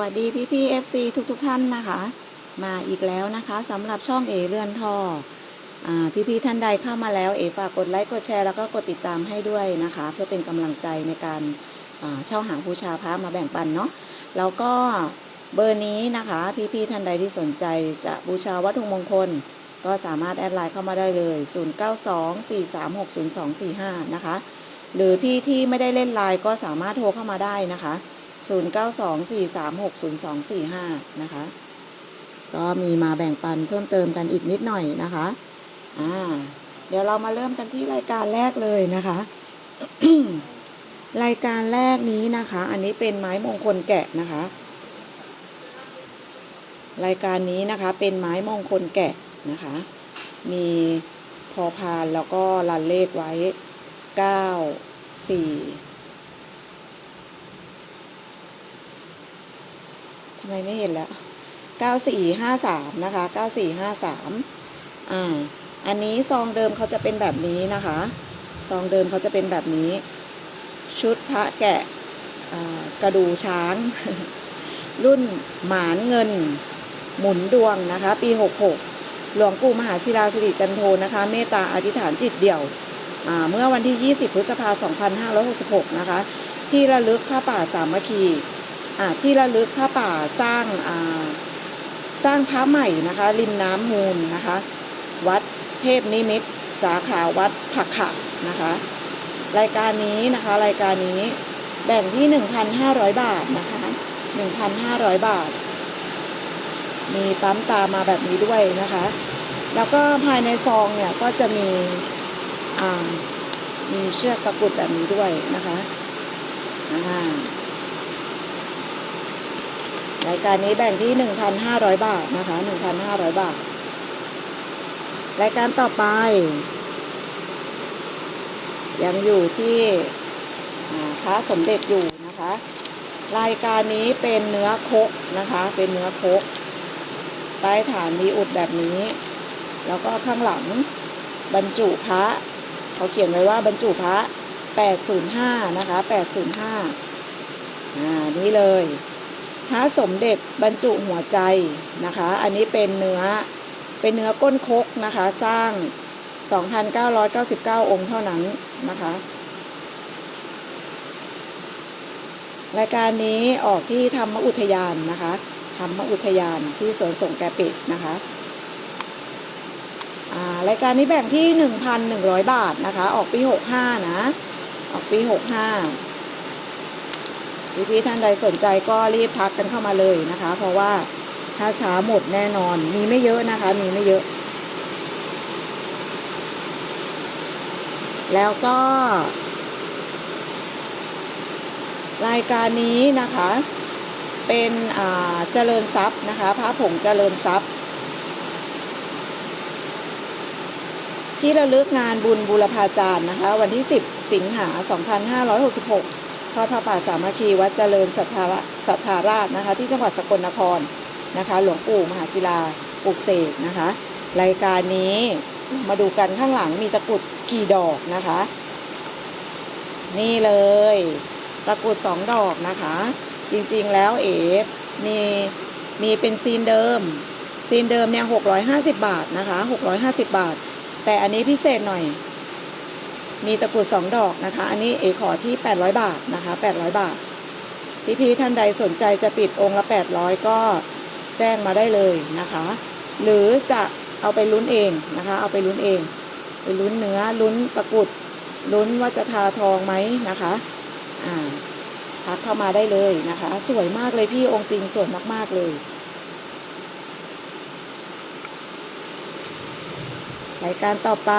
วัสดีพี่พี่เอฟซีทุกทุกท่านนะคะ มาอีกแล้วนะคะสำหรับช่องเอเรือนทอพี่พี่ท่านใดเข้ามาแล้วเอฝากกดไลค์กดแชร์แล้วก็กดติดตามให้ด้วยนะคะ เพื่อเป็นกำลังใจในการเช่าหางบูชาพระมาแบ่งปันเนาะแล้วก็เบอร์นี้นะคะพี่พี่ท่านใดที่สนใจจะบูชาวัตถุมงคล ก็สามารถแอดไลน์เข้ามาได้เลย 0924360245 นะคะ หรือพี่ที่ไม่ได้เล่นไลน์ก็สามารถโทรเข้ามาได้นะคะ 0924360245 นะคะ ก็มีมาแบ่งปันเพิ่มเติมกันอีกนิดหน่อยนะคะ อ่า เดี๋ยวเรามาเริ่มกันที่รายการแรกเลยนะคะ รายการแรกนี้นะคะ อันนี้เป็นไม้มงคลแกะนะคะ รายการนี้นะคะเป็นไม้มงคลแกะนะคะ มีพอพานแล้วก็รันเลขไว้ 9 4 ทำไมไม่เห็นแล้วเก้าสี่ห้าสามนะคะเก้าสี่ห้าสามอ่า อันนี้ซองเดิมเขาจะเป็นแบบนี้นะคะ ซองเดิมเขาจะเป็นแบบนี้ ชุดพระแกะกระดูช้าง รุ่นหมานเงิน หมุนดวงนะคะ ปี 66 หลวงปู่มหาศิลาสิริจันโทนะคะ เมตตาอธิษฐานจิตเดี่ยวอ่าเมื่อวันที่ 20 พฤษภาคม 2566 นะคะ ที่ระลึกผ้าป่าสามัคคี ที่ระลึกผ้าป่าสร้างสร้างพระใหม่นะคะ ริมน้ำมูลนะคะ วัดเทพนิมิตสาขาวัดผักขะนะคะ รายการนี้นะคะ รายการนี้แบ่งที่ 1,500 บาทนะคะ 1,500 บาท มีปั๊มตามาแบบนี้ด้วยนะคะ แล้วก็ภายในซองเนี่ยก็จะมีมีเชือกตะกุดแบบนี้ด้วยนะคะอ่า รายการนี้แบ่งที่ 1,500 บาทนะคะ 1,500 บาท รายการต่อไป ยังอยู่ที่อ่าพระสมเด็จอยู่นะคะ รายการนี้เป็นเนื้อโคกนะคะ เป็นเนื้อโคกใต้ฐานมีอุดแบบนี้ แล้วก็ข้างหลังบรรจุพระ เขาเขียนไว้ว่าบรรจุพระ 805 นะคะ 805 อ่า นี่เลย พระสมเด็จบรรจุหัวใจนะคะ อันนี้เป็นเนื้อเป็นเนื้อก้นคกนะคะ สร้าง 2,999 องค์เท่านั้นนะคะ รายการนี้ออกที่ธรรมอุทยานนะคะ ธรรมอุทยานที่สวนสงแกปิดนะคะรายการนี้แบ่งที่ 1,100 บาทนะคะ ออกปี 65 นะ ออกปี 65 พี่พี่ๆท่านใดสนใจก็รีบพักกันเข้ามาเลยนะคะ เพราะว่าถ้าช้าหมดแน่นอน มีไม่เยอะนะคะ มีไม่เยอะ แล้วก็ รายการนี้นะคะ เป็นเจริญทรัพย์นะคะพระผงเจริญทรัพย์ ที่ระลึกงานบุญบูรพาจารย์นะคะ วันที่ 10 สิงหา 2566 ทอดพระป่าสามัคคีวัดเจริญสัทธาสัทธาราชนะคะ ที่จังหวัดสกลนครนะคะ หลวงปู่มหาศิลาปลุกเสกนะคะ รายการนี้มาดูกันข้างหลังมีตะกรุดกี่ดอกนะคะ นี่เลย ตะกรุดสองดอกนะคะ จริงๆแล้วเอ๋มีมีเป็นซีนเดิม ซีนเดิมเนี่ยหกร้อยห้าสิบาทนะคะหกร้อยห้าสิบาท แต่อันนี้พิเศษหน่อย มีตะกรุดสองดอกนะคะ อันนี้เอขอที่แปดร้อยบาทนะคะแปดร้อยบาท พี่ๆท่านใดสนใจจะปิดองค์ละแปดร้อยก็แจ้งมาได้เลยนะคะ หรือจะเอาไปลุ้นเองนะคะ เอาไปลุ้นเอง ไปลุ้นเนื้อลุ้นตะกรุดลุ้นว่าจะทาทองไหมนะคะ อ่าทักเข้ามาได้เลยนะคะ สวยมากเลยพี่องค์จริงสวยมากๆเลยรายการต่อไป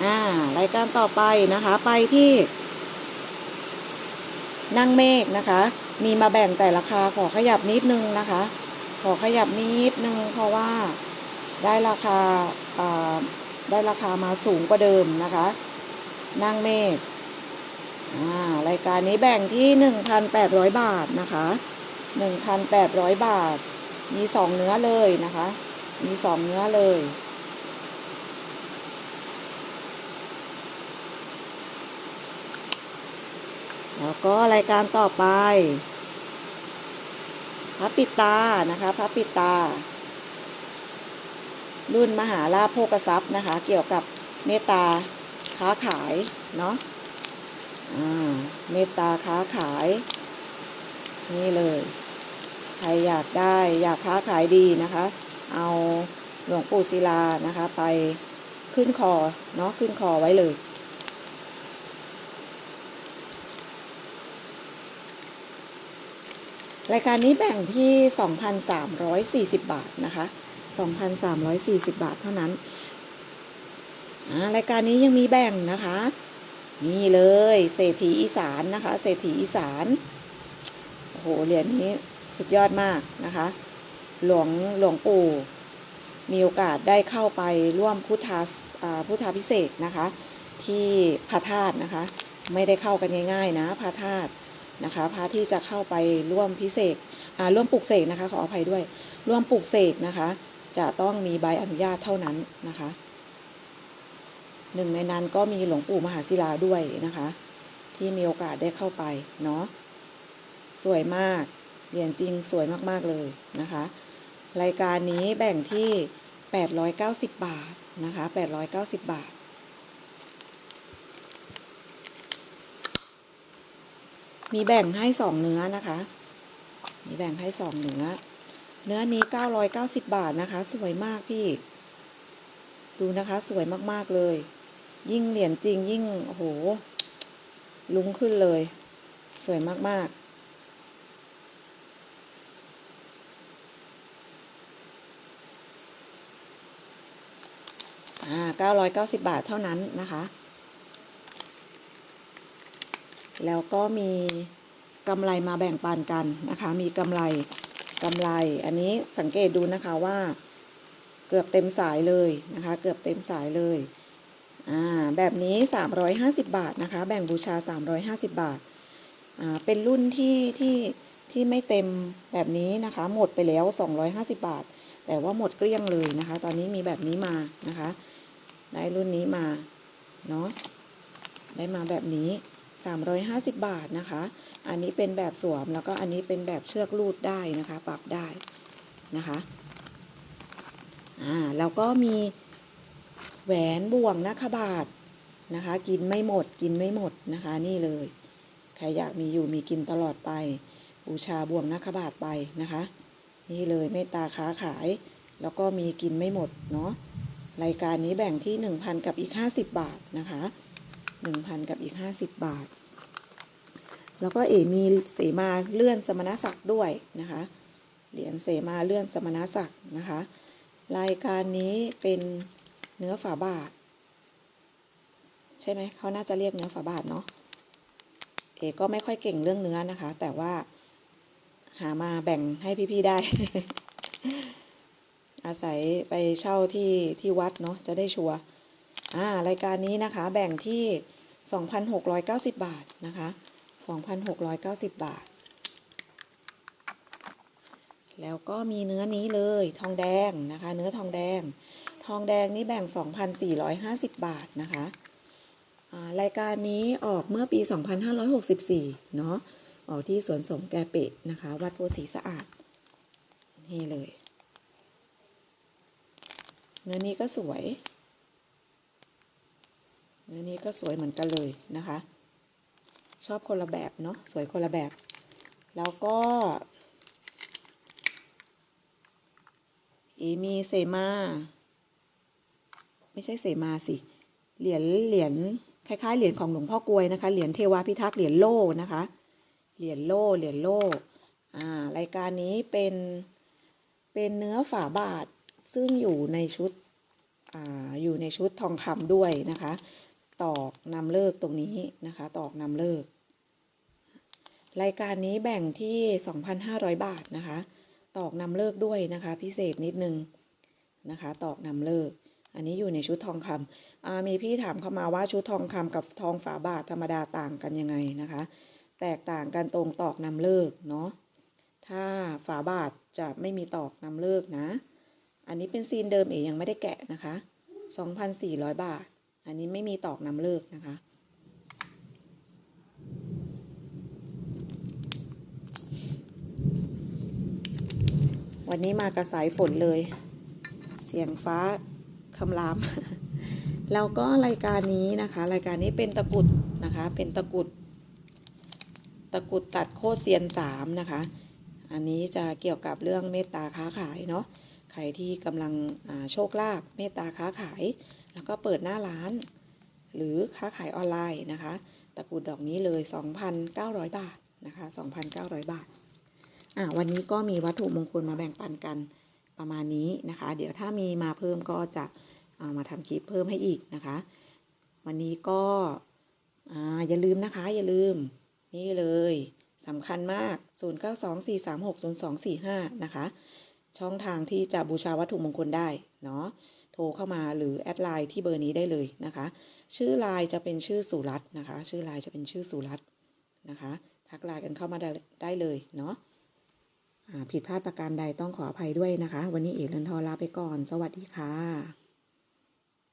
อ่ารายการต่อไปนะคะ ไปที่นั่งเมฆนะคะ มีมาแบ่งแต่ราคาขอขยับนิดนึงนะคะ ขอขยับนิดนึงเพราะว่าได้ราคาอ่าได้ราคามาสูงกว่าเดิมนะคะ นั่งเมฆรายการนี้แบ่งที่หนึ่งพันแปดร้อยบาทนะคะหนึ่งพันแปดร้อยบาท มีสองเนื้อเลยนะคะ มีสองเนื้อเลย แล้วก็รายการต่อไปพระปิตานะคะพระปิตา รุ่นมหาลาภโภกทรัพย์นะคะ เกี่ยวกับเมตตาค้าขายเนาะอ่าเมตตาค้าขาย นี่เลย ใครอยากได้อยากค้าขายดีนะคะ เอาหลวงปู่ศิลานะคะ ไปขึ้นคอเนาะขึ้นคอไว้เลย รายการนี้แบ่งที่ 2,340 บาทนะคะ 2,340 บาทเท่านั้นอ่ารายการนี้ยังมีแบ่งนะคะ นี่เลยเศรษฐีอีสานนะคะ เศรษฐีอีสาน โอ้โห เหรียญนี้สุดยอดมากนะคะ หลวงหลวงปู่ มีโอกาสได้เข้าไปร่วมพุทธาพุทธาพิเศษนะคะ ที่พระธาตุนะคะ ไม่ได้เข้ากันง่ายๆนะพระธาตุ นะคะพระที่จะเข้าไปร่วมพิเศษอ่าร่วมปลูกเสกนะคะขออภัยด้วย ร่วมปลูกเสกนะคะ จะต้องมีใบอนุญาตเท่านั้นนะคะหนึ่งในนั้นก็มีหลวงปู่มหาศิลาด้วยนะคะ ที่มีโอกาสได้เข้าไปเนาะสวยมากเหรียญจริงสวยมากๆเลยนะคะ รายการนี้แบ่งที่ 890 บาทนะคะ 890 บาท มีแบ่งให้สองเนื้อนะคะ มีแบ่งให้สองเนื้อ เนื้อนี้990บบาทนะคะ สวยมากพี่ ดูนะคะสวยมากๆเลย ยิ่งเหรียญจริงยิ่งโอ้โห ลุ้งขึ้นเลย สวยมากๆอ่า990 บาทเท่านั้นนะคะ แล้วก็มีกำไรมาแบ่งปันกันนะคะ มีกำไรกำไร อันนี้สังเกตดูนะคะว่าเกือบเต็มสายเลยนะคะ เกือบเต็มสายเลยอ่าแบบนี้ 350 บาทนะคะ แบ่งบูชา 350 บาทอ่าเป็นรุ่นที่ที่ที่ไม่เต็มแบบนี้นะคะ หมดไปแล้ว 250 บาท แต่ว่าหมดเกลี้ยงเลยนะคะ ตอนนี้มีแบบนี้มานะคะ ได้รุ่นนี้มาเนาะได้มาแบบนี้ 350 บาทนะคะ อันนี้เป็นแบบสวมแล้วก็อันนี้เป็นแบบเชือกรูดได้นะคะ ปรับได้นะคะอ่าแล้วก็มีแหวนบ่วงนะคบาทนะคะ กินไม่หมดกินไม่หมดนะคะ นี่เลย ใครอยากมีอยู่มีกินตลอดไป บูชาบ่วงนะคบาทไปนะคะ นี่เลยเมตตาค้าขาย แล้วก็มีกินไม่หมดเนาะรายการนี้แบ่งที่ 1,000 กับอีก 50 บาทนะคะ 1,000 กับอีก 50 บาท แล้วก็เอมีเสมาเลื่อนสมณศักดิ์ด้วยนะคะ เหรียญเสมาเลื่อนสมณศักดิ์นะคะ รายการนี้เป็นเนื้อฝาบาท ใช่ไหมเขาน่าจะเรียกเนื้อฝาบาทเนาะเอก็ไม่ค่อยเก่งเรื่องเนื้อนะคะ แต่ว่าหามาแบ่งให้พี่ๆได้ อาศัยไปเช่าที่ที่วัดเนาะจะได้ชัวร์ อ่ารายการนี้นะคะแบ่งที่ 2,690 บาทนะคะ 2,690 บาท แล้วก็มีเนื้อนี้เลยทองแดงนะคะ เนื้อทองแดง ทองแดงนี่แบ่ง 2,450 บาทนะคะารายการนี้ออกเมื่อปี 2564 เนาะออกที่สวนสมแกเปะนะคะ วัดโพสีสะอาด นี่เลย เนื้อนี้ก็สวย เนื้อนี้ก็สวยเหมือนกันเลยนะคะ ชอบคนละแบบเนาะสวยคนละแบบ แล้วก็เอมีเสมาไม่ใช่เสมาสิ เหรียญเหรียญคล้ายๆเหรียญของหลวงพ่อกลวยนะคะ เหรียญเทวาพิทักษ์เหรียญโล่นะคะ เหรียญโล่เหรียญโล่อ่ารายการนี้เป็นเป็นเนื้อฝาบาทซึ่งอยู่ในชุดอ่าอยู่ในชุดทองคำด้วยนะคะ ตอกนำเลิกตรงนี้นะคะ ตอกนำเลิก รายการนี้แบ่งที่ 2,500 บาทนะคะ ตอกนำเลิกด้วยนะคะ พิเศษนิดนึงนะคะ ตอกนำเลิก อันนี้อยู่ในชุดทองคำมีพี่ถามเข้ามาว่าชุดทองคำกับทองฝาบาทธรรมดาต่างกันยังไงนะคะ แตกต่างกันตรงตอกนำเลิกเนาะถ้าฝาบาทจะไม่มีตอกนำเลิกนะ อันนี้เป็นซีนเดิมเองยังไม่ได้แกะนะคะ 2,400 บาท อันนี้ไม่มีตอกนำเลิกนะคะ วันนี้มากระสายฝนเลย เสียงฟ้าคำราม แล้วก็รายการนี้นะคะ รายการนี้เป็นตะกุดนะคะ เป็นตะกุด ตะกุดตัดโคเซียนสามนะคะ อันนี้จะเกี่ยวกับเรื่องเมตตาค้าขายเนาะ ใครที่กำลังโชคลาภเมตตาค้าขาย แล้วก็เปิดหน้าร้าน หรือค้าขายออนไลน์นะคะ ตะกรุดดอกนี้เลย 2,900 บาทนะคะ 2,900 บาทอะวันนี้ก็มีวัตถุมงคลมาแบ่งปันกันประมาณนี้นะคะ เดี๋ยวถ้ามีมาเพิ่มก็จะเอามาทำคลิปเพิ่มให้อีกนะคะ วันนี้ก็อ่าอย่าลืมนะคะ อย่าลืมนี่เลยสำคัญมาก 0924360245 นะคะ ช่องทางที่จะบูชาวัตถุมงคลได้ เนาะ โทรเข้ามาหรือแอดไลน์ที่เบอร์นี้ได้เลยนะคะ ชื่อไลน์จะเป็นชื่อสุรัตน์นะคะ ชื่อไลน์จะเป็นชื่อสุรัตน์นะคะ ทักไลน์กันเข้ามาได้ได้เลยเนาะผิดพลาดประการใดต้องขออภัยด้วยนะคะ วันนี้เอกลันทอลาไปก่อน สวัสดีค่ะ